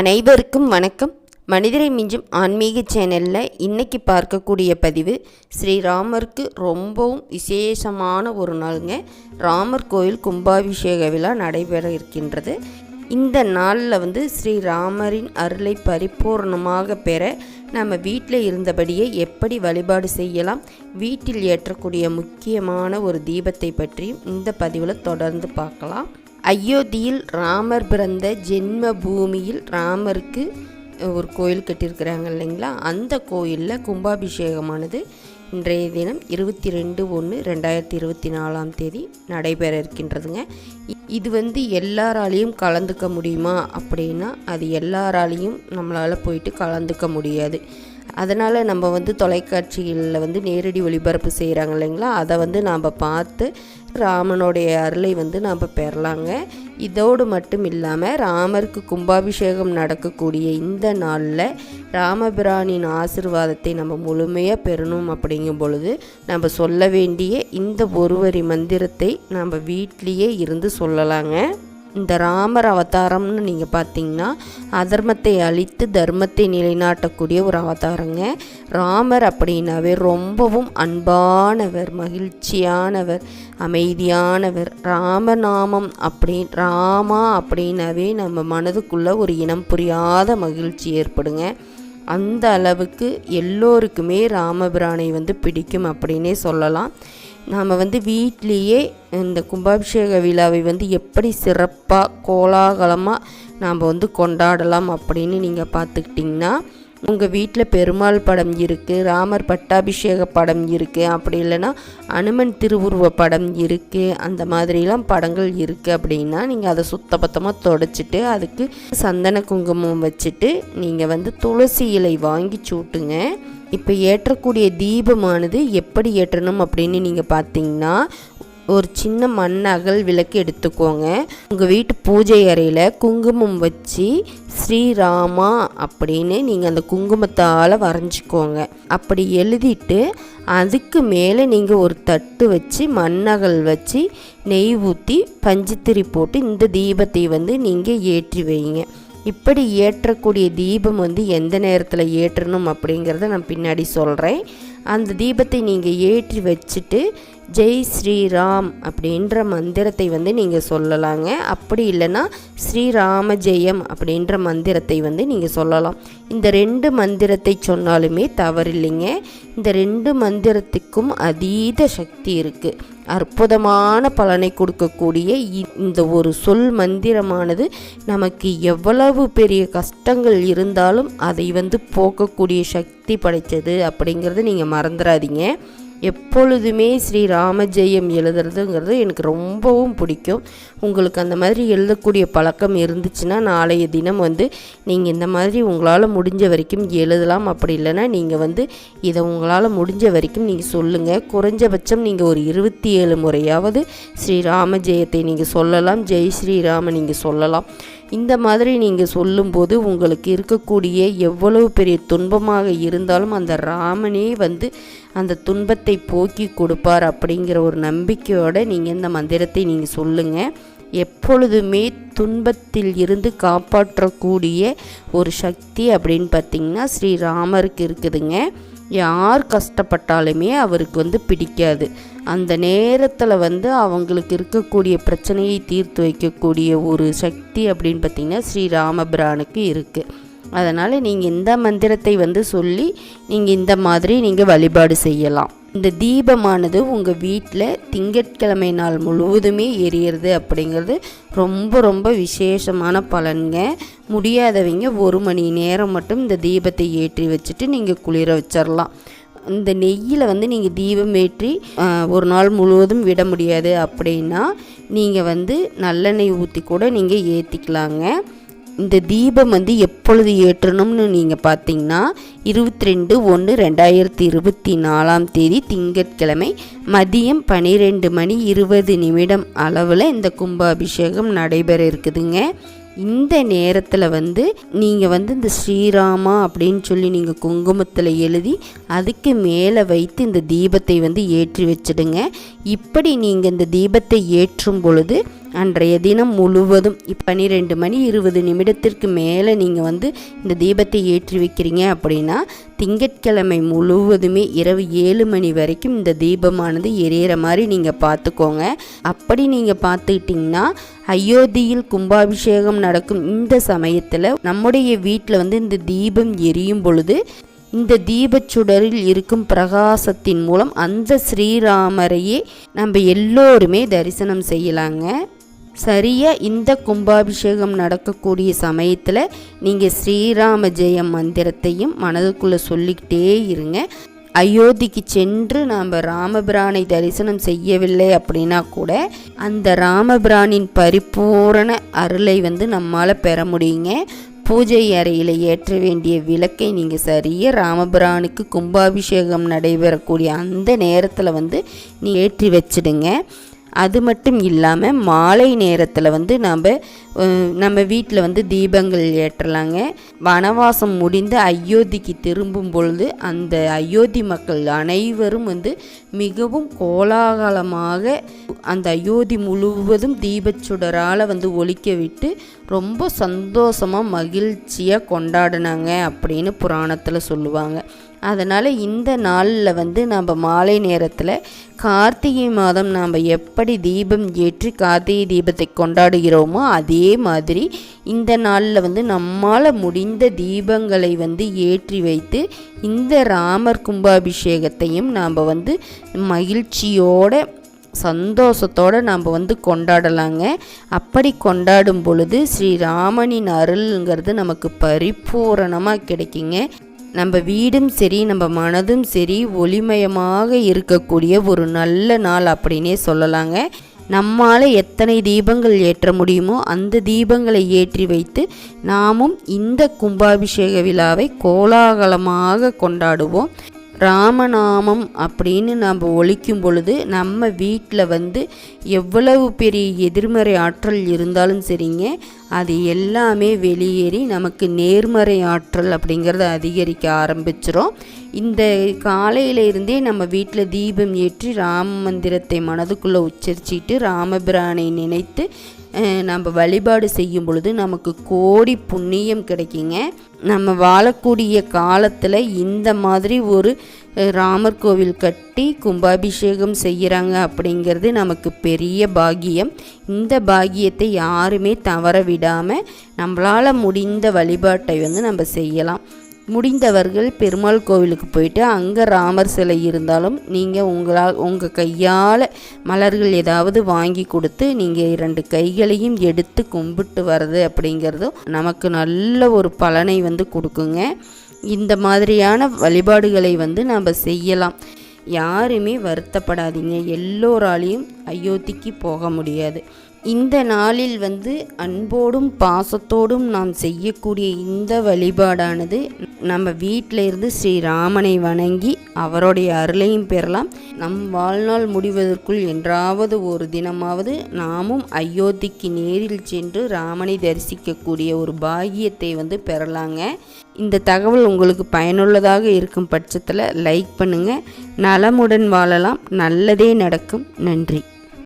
அனைவருக்கும் வணக்கம். மனிதரை மிஞ்சும் ஆன்மீக சேனலில் இன்றைக்கி பார்க்கக்கூடிய பதிவு ஸ்ரீராமருக்கு ரொம்பவும் விசேஷமான ஒரு நாளுங்க. ராமர் கோயில் கும்பாபிஷேக விழா நடைபெற இருக்கின்றது. இந்த நாளில் வந்து ஸ்ரீராமரின் அருளை பரிபூர்ணமாக பெற நம்ம வீட்டில் இருந்தபடியே எப்படி வழிபாடு செய்யலாம் வீட்டில் ஏற்றக்கூடிய முக்கியமான ஒரு தீபத்தை பற்றியும் இந்த பதிவில் தொடர்ந்து பார்க்கலாம். அயோத்தியில் ராமர் பிறந்த ஜென்ம பூமியில் ராமருக்கு ஒரு கோயில் கட்டியிருக்கிறாங்க இல்லைங்களா? அந்த கோயிலில் கும்பாபிஷேகமானது இன்றைய தினம் இருபத்தி ரெண்டு ஒன்று ரெண்டாயிரத்தி இருபத்தி நாலாம் தேதி நடைபெற இருக்கின்றதுங்க. இது வந்து எல்லாராலையும் கலந்துக்க முடியுமா அப்படின்னா அது எல்லாராலையும் நம்மளால் போயிட்டு கலந்துக்க முடியாது. அதனால் நம்ம வந்து தொலைக்காட்சிகளில் வந்து நேரடி ஒளிபரப்பு செய்கிறாங்க இல்லைங்களா? அதை வந்து நாம் பார்த்து ராமனுடைய அருளை வந்து நாம் பெறலாங்க. இதோடு மட்டும் இல்லாமல் ராமருக்கு கும்பாபிஷேகம் நடக்கக்கூடிய இந்த நாளில் ராமபிரானின் ஆசிர்வாதத்தை நம்ம முழுமையாக பெறணும் அப்படிங்கும் பொழுது நம்ம சொல்ல வேண்டிய இந்த ஒருவரி மந்திரத்தை நம்ம வீட்லேயே இருந்து சொல்லலாங்க. இந்த ராமர் அவதாரம்னு நீங்கள் பார்த்தீங்கன்னா அதர்மத்தை அழித்து தர்மத்தை நிலைநாட்டக்கூடிய ஒரு அவதாரங்க. ராமர் அப்படின்னாவே ரொம்பவும் அன்பானவர் மகிழ்ச்சியானவர் அமைதியானவர். ராமநாமம் அப்படி ராமா அப்படின்னாவே நம்ம மனதுக்குள்ள ஒரு இனம் புரியாத மகிழ்ச்சி ஏற்படுங்க. அந்த அளவுக்கு எல்லோருக்குமே ராமபிரானை வந்து பிடிக்கும் அப்படின்னே சொல்லலாம். நாம் வந்து வீட்லேயே இந்த கும்பாபிஷேக விழாவை வந்து எப்படி சிறப்பாக கோலாகலமாக நாம் வந்து கொண்டாடலாம் அப்படின்னு நீங்கள் பார்த்துக்கிட்டிங்கன்னா உங்கள் வீட்டில் பெருமாள் படம் இருக்குது ராமர் பட்டாபிஷேக படம் இருக்குது அப்படி இல்லைன்னா அனுமன் திருவுருவ படம் இருக்குது அந்த மாதிரிலாம் படங்கள் இருக்குது அப்படின்னா நீங்கள் அதை சுத்தபத்தமாக தொடச்சிட்டு அதுக்கு சந்தன குங்குமம் வச்சுட்டு நீங்கள் வந்து துளசி இலை வாங்கி சூட்டுங்க. இப்போ ஏற்றக்கூடிய தீபமானது எப்படி ஏற்றணும் அப்படின்னு நீங்கள் பார்த்தீங்கன்னா ஒரு சின்ன மண் அகல் விளக்கு எடுத்துக்கோங்க. உங்கள் வீட்டு பூஜை அறையில் குங்குமம் வச்சு ஸ்ரீராமா அப்படின்னு நீங்கள் அந்த குங்குமத்தால் வரைஞ்சிக்கோங்க. அப்படி எழுதிட்டு அதுக்கு மேலே நீங்கள் ஒரு தட்டு வச்சு மண்ணகல் வச்சு நெய் ஊற்றி பஞ்சுத்திரி போட்டு இந்த தீபத்தை வந்து நீங்கள் ஏற்றி வைங்க. இப்படி ஏற்றக்கூடிய தீபம் வந்து எந்த நேரத்தில் ஏற்றணும் அப்படிங்கிறத நான் பின்னாடி சொல்கிறேன் அந்த தீபத்தை நீங்கள் ஏற்றி வச்சுட்டு ஜெய் ஸ்ரீராம் அப்படின்ற மந்திரத்தை வந்து நீங்கள் சொல்லலாங்க. அப்படி இல்லைன்னா ஸ்ரீராம ஜெயம் அப்படின்ற மந்திரத்தை வந்து நீங்கள் சொல்லலாம். இந்த ரெண்டு மந்திரத்தை சொன்னாலுமே தவறில்லைங்க. இந்த ரெண்டு மந்திரத்துக்கும் அதீத சக்தி இருக்குது அற்புதமான பலனை கொடுக்கக்கூடிய இ- இந்த ஒரு சொல் மந்திரமானது நமக்கு எவ்வளவு பெரிய கஷ்டங்கள் இருந்தாலும் அதை வந்து போக்கக்கூடிய சக்தி படைத்தது அப்படிங்கிறத நீங்கள் மறந்துடாதீங்க எப்பொழுதுமே ஸ்ரீ ராமஜெயம் எழுதுறதுங்கிறது எனக்கு ரொம்பவும் பிடிக்கும். உங்களுக்கு அந்த மாதிரி எழுதக்கூடிய பழக்கம் இருந்துச்சுன்னா நாளைய தினம் வந்து நீங்கள் இந்த மாதிரி உங்களால் முடிஞ்ச வரைக்கும் எழுதலாம். அப்படி இல்லைன்னா நீங்கள் வந்து இதை உங்களால் முடிஞ்ச வரைக்கும் நீங்கள் சொல்லுங்கள் குறைஞ்சபட்சம் நீங்கள் ஒரு இருபத்தி ஏழு முறையாவது ஸ்ரீ ராமஜெயத்தை நீங்கள் சொல்லலாம். ஜெய் ஸ்ரீராம நீங்கள் சொல்லலாம். இந்த மாதிரி நீங்கள் சொல்லும்போது உங்களுக்கு இருக்கக்கூடிய எவ்வளவு பெரிய துன்பமாக இருந்தாலும் அந்த ராமனே வந்து அந்த துன்பத்தை போக்கி கொடுப்பார் அப்படிங்கிற ஒரு நம்பிக்கையோடு நீங்கள் இந்த மந்திரத்தை நீங்கள் சொல்லுங்கள் எப்பொழுதுமே துன்பத்தில் இருந்து காப்பாற்றக்கூடிய ஒரு சக்தி அப்படின்னு பார்த்தீங்கன்னா ஸ்ரீராமருக்கு இருக்குதுங்க. யார் கஷ்டப்பட்டாலுமே அவருக்கு வந்து பிடிக்காது. அந்த நேரத்தில் வந்து அவங்களுக்கு இருக்கக்கூடிய பிரச்சனையை தீர்த்து வைக்கக்கூடிய ஒரு சக்தி அப்படின்னு பார்த்திங்கன்னா ஸ்ரீராமபிரானுக்கு இருக்குது அதனால் நீங்கள் இந்த மந்திரத்தை வந்து சொல்லி நீங்கள் இந்த மாதிரி நீங்கள் வழிபாடு செய்யலாம். இந்த தீபமானது உங்கள் வீட்டில் திங்கட்கிழமை நாள் முழுவதுமே எரியறது அப்படிங்கிறது ரொம்ப ரொம்ப விசேஷமான பலன்ங்க. முடியாதவங்க ஒரு மணி நேரம் மட்டும் இந்த தீபத்தை ஏற்றி வச்சுட்டு நீங்கள் குளிர வச்சிடலாம் இந்த நெய்யில் வந்து நீங்கள் தீபம் ஏற்றி ஒரு நாள் முழுவதும் விட முடியாது அப்படின்னா நீங்கள் வந்து நல்லெண்ணெய் ஊற்றி கூட நீங்கள் ஏற்றிக்கலாங்க இந்த தீபம் வந்து எப்பொழுது ஏற்றணும்னு நீங்கள் பார்த்தீங்கன்னா இருபத்தி ரெண்டு ஒன்று ரெண்டாயிரத்தி இருபத்தி நாலாம் தேதி திங்கட்கிழமை மதியம் பன்னிரெண்டு மணி இருபது நிமிடம் அளவில் இந்த கும்பாபிஷேகம் நடைபெற இருக்குதுங்க. இந்த நேரத்தில் வந்து நீங்கள் வந்து இந்த ஸ்ரீராமா அப்படின்னு சொல்லி நீங்கள் குங்குமத்தில் எழுதி அதுக்கு மேலே வைத்து இந்த தீபத்தை வந்து ஏற்றி வச்சிடுங்க. இப்படி நீங்கள் இந்த தீபத்தை ஏற்றும் பொழுது அன்றைய தினம் முழுவதும் பன்னிரெண்டு மணி இருபது நிமிடத்திற்கு மேலே நீங்கள் வந்து இந்த தீபத்தை ஏற்றி வைக்கிறீங்க அப்படின்னா திங்கட்கிழமை முழுவதுமே இரவு ஏழு மணி வரைக்கும் இந்த தீபமானது எரியற மாதிரி நீங்கள் பார்த்துக்கோங்க. அப்படி நீங்கள் பார்த்துக்கிட்டிங்கன்னா அயோத்தியில் கும்பாபிஷேகம் நடக்கும் இந்த சமயத்தில் நம்முடைய வீட்டில் வந்து இந்த தீபம் எரியும் பொழுது இந்த தீபச்சுடரில் இருக்கும் பிரகாசத்தின் மூலம் அந்த ஸ்ரீராமரையே நம்ம எல்லோருமே தரிசனம் செய்யலாங்க. சரியாக இந்த கும்பாபிஷேகம் நடக்கக்கூடிய சமயத்தில் நீங்கள் ஸ்ரீராம ஜெயம் மந்திரத்தையும் மனதுக்குள்ளே சொல்லிக்கிட்டே இருங்க. அயோத்திக்கு சென்று நாம் ராமபிரானை தரிசனம் செய்யவில்லை அப்படின்னா கூட அந்த ராமபிரானின் பரிபூரண அருளை வந்து நம்மால் பெற முடியுங்க. பூஜை அறையில் ஏற்ற வேண்டிய விளக்கை நீங்கள் சரியாக ராமபிரானுக்கு கும்பாபிஷேகம் நடைபெறக்கூடிய அந்த நேரத்தில் வந்து நீ ஏற்றி வச்சிடுங்க. அது மட்டும் இல்லாமல் மாலை நேரத்தில் வந்து நம்ம நம்ம வீட்டில் வந்து தீபங்கள் ஏற்றலாங்க. வனவாசம் முடிந்து அயோத்திக்கு திரும்பும் பொழுது அந்த அயோத்தி மக்கள் அனைவரும் வந்து மிகவும் கோலாகலமாக அந்த அயோத்தி முழுவதும் தீபச்சுடரால் வந்து ஒழிக்க விட்டு ரொம்ப சந்தோஷமாக மகிழ்ச்சியாக கொண்டாடினாங்க அப்படின்னு புராணத்தில் சொல்லுவாங்க. அதனால் இந்த நாளில் வந்து நம்ம மாலை நேரத்தில் கார்த்திகை மாதம் நாம் எப்படி தீபம் ஏற்றி கார்த்திகை தீபத்தை கொண்டாடுகிறோமோ அதே மாதிரி இந்த நாளில் வந்து நம்மால் முடிந்த தீபங்களை வந்து ஏற்றி வைத்து இந்த ராமர் கும்பாபிஷேகத்தையும் நாம் வந்து மகிழ்ச்சியோட சந்தோஷத்தோடு நாம் வந்து கொண்டாடலாங்க. அப்படி கொண்டாடும் பொழுது ஸ்ரீராமனின் அருள்ங்கிறது நமக்கு பரிபூரணமாக கிடைக்குங்க. நம்ம வீடும் சரி நம்ம மனதும் சரி ஒளிமயமாக இருக்கக்கூடிய ஒரு நல்ல நாள் அப்படின்னே சொல்லலாங்க. நம்மால் எத்தனை தீபங்கள் ஏற்ற முடியுமோ அந்த தீபங்களை ஏற்றி வைத்து நாமும் இந்த கும்பாபிஷேக விழாவை கோலாகலமாக கொண்டாடுவோம். ராமநாமம் அப்படின்னு நம்ம ஒழிக்கும் பொழுது நம்ம வீட்டில் வந்து எவ்வளவு பெரிய எதிர்மறை ஆற்றல் இருந்தாலும் சரிங்க. அது எல்லாமே வெளியேறி நமக்கு நேர்மறை ஆற்றல் அப்படிங்கிறத அதிகரிக்க ஆரம்பிச்சிடும் இந்த காலையில இருந்தே நம்ம வீட்டில் தீபம் ஏற்றி ராம மந்திரத்தை மனதுக்குள்ளே உச்சரிச்சிட்டு ராமபிரானை நினைத்து நம்ம வழிபாடு செய்யும் பொழுது நமக்கு கோடி புண்ணியம் கிடைக்குங்க. நம்ம வாழக்கூடிய காலத்தில் இந்த மாதிரி ஒரு ராமர் கோவில் கட்டி கும்பாபிஷேகம் செய்கிறாங்க அப்படிங்கிறது நமக்கு பெரிய பாகியம் இந்த பாகியத்தை யாருமே தவற விடாமல் நம்மளால் முடிந்த வழிபாட்டை வந்து நம்ம செய்யலாம். முடிந்தவர்கள் பெருமாள் கோவிலுக்கு போயிட்டு அங்கே ராமர் சிலை இருந்தாலும் நீங்கள் உங்களால் உங்கள் கையால் மலர்கள் ஏதாவது வாங்கி கொடுத்து நீங்கள் இரண்டு கைகளையும் எடுத்து கும்பிட்டு வர்றது அப்படிங்கிறதும் நமக்கு நல்ல ஒரு பலனை வந்து கொடுக்குங்க. இந்த மாதிரியான வழிபாடுகளை வந்து நம்ம செய்யலாம். யாருமே வருத்தப்படாதீங்க. எல்லோராலையும் அயோத்திக்கு போக முடியாது. இந்த நாளில் வந்து அன்போடும் பாசத்தோடும் நாம் செய்யக்கூடிய இந்த வழிபாடானது நம்ம வீட்டில் இருந்து ஸ்ரீராமனை வணங்கி அவருடைய அருளையும் பெறலாம். நம் வாழ்நாள் முடிவதற்குள் என்றாவது ஒரு தினமாவது நாமும் அயோத்திக்கு நேரில் சென்று ராமனை தரிசிக்கக்கூடிய ஒரு பாகியத்தை வந்து பெறலாங்க. இந்த தகவல் உங்களுக்கு பயனுள்ளதாக இருக்கும் பட்சத்தில் லைக் பண்ணுங்கள் நலமுடன் வாழலாம். நல்லதே நடக்கும். நன்றி.